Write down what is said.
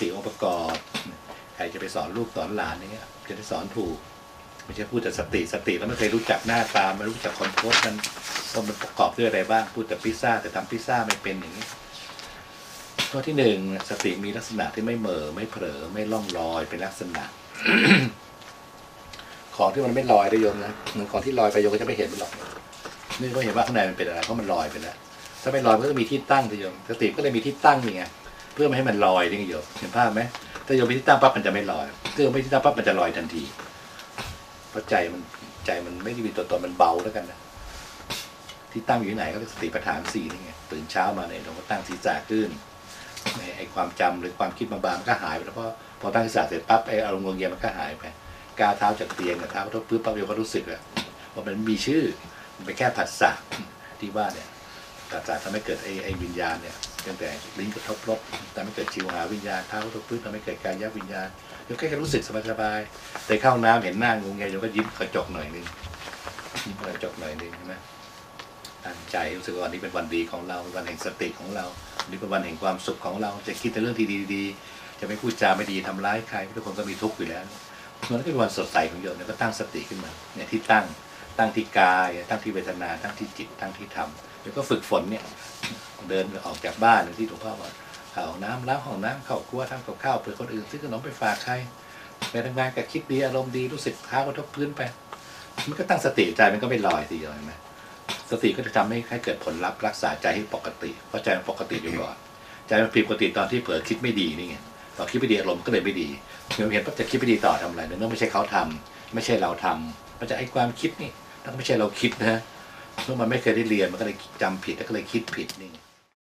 สี่องค์ประกอบ ใครจะไปสอนลูกสอนหลานอย่างเงี้ยจะได้สอนถูก ไม่ใช่พูดแต่สติสติแล้วไม่เคยรู้จักหน้าตาไม่รู้จักคอนโพสมันว่ามันประกอบด้วยอะไรบ้างพูดแต่พิซซ่าแต่ทำพิซซ่าไม่เป็นอย่างนี้ข้อที่หนึ่งสติมีลักษณะที่ไม่เหม่อไม่เผลอไม่ล่องลอยเป็นลักษณะ ของที่มันไม่ลอยได้โยมนะหมือนของที่ลอยไปโยมก็จะไม่เห็นมันหรอกนี่ก็เห็นว่าข้างในมันเป็นอะไรเพราะมันลอยไปแล้วถ้าไม่ลอยมันก็จะมีที่ตั้งทีโยมสติก็เลยมีที่ตั้งนี่ไง เพื่อไม่ให้มันลอยนี่ไงโยมเห็นภาพไหมถ้าโยมมีที่ตั้งปั๊บมันจะไม่ลอยถ้าโยมไม่ที่ตั้งปั๊บมันจะลอยทันทีเพราะใจมันใจมันไม่ได้มีตัวตนมันเบาแล้วกันนะที่ตั้งอยู่ที่ไหนก็เรียกสติปัฏฐานสี่นี่ไงตื่นเช้ามาเนี่ยเราก็ตั้งศีรษะขึ้นไอ้ความจำหรือความคิดบางๆมันก็หายไปแล้วเพราะพอตั้งศีรษะเสร็จปั๊บไอ้อารมณ์งงเงียมันก็หายไปก้าวเท้าจากเตียงกับเท้ากระทบพื้นปั๊บโยมก็รู้สึกแล้วว่ามันมีชื่อมันเป็นแค่ผัสสะที่ว่าเนี่ย ผัสสะทำให้เกิดไอ้ไอ้วิญญาณเนี่ยตั้งแต่ลิ้นกระทบรสทำให้เกิดชิวหาวิญญาณเท้ากระทบพื้นทำให้เกิดกายวิญญาณโยมแค่รู้สึกสบายๆแต่เข้าห้องน้ำเห็นหน้างงเงยโยมก็ยิ้มกระจกหน่อยนึงยิ้มกระจกหน่อยนึงใช่ไหมตั้งใจรู้สึกว่าวันนี้เป็นวันดีของเราเป็นวันแห่งสติของเราวันนี้เป็นวันแห่งความสุขของเราจะคิดแต่เรื่องที่ดีๆ จะไม่พูดจาไม่ดีทำร้ายใครทุกคนก็มีทุกข์อยู่แล้วมันก็เป็นวันสดใสของโยมแล้วก็ตั้งสติขึ้นมาเนี่ยที่ตั้ง ตั้งที่กายตั้งที่เวทนาตั้งที่จิตตั้งที่ธรรมแล้วก็ฝึกฝนเนี่ย เดินออกจากบ้านที่หลวงพ่อบอกเข้าห้องน้ำล้างห้องน้ำเข้าครัวทำกับข้าวเผื่อคนอื่นซื้อขนมไปฝากใครไปทำงานกับคิดดีอารมณ์ดีรู้สึกเท้ากระทบพื้นไป มันก็ตั้งสติใจมันก็ไม่ลอยทีเดียวเห็นไหมสติก็จะทำให้ให้เกิดผลลัพธ์รักษาใจให้ปกติเพราะใจมันปกติอยู่ก่อนใจมันผิดปกติตอนที่เผลอคิดไม่ดีนี่ไงพอคิดไม่ดีอารมณ์ก็เลยไม่ดีเห็นเห็นปั๊บจะคิดไม่ดีต่อทำอะไรเนื่องไม่ใช่เขาทำไม่ใช่เราทำ มันจะไอ้ความคิดนี่ถ้าไม่ใช่เราคิดนะเพราะมันไม่เคยได้เรียนมันก็เลยจำผิดแล้วก็เลยคิดผิดนี่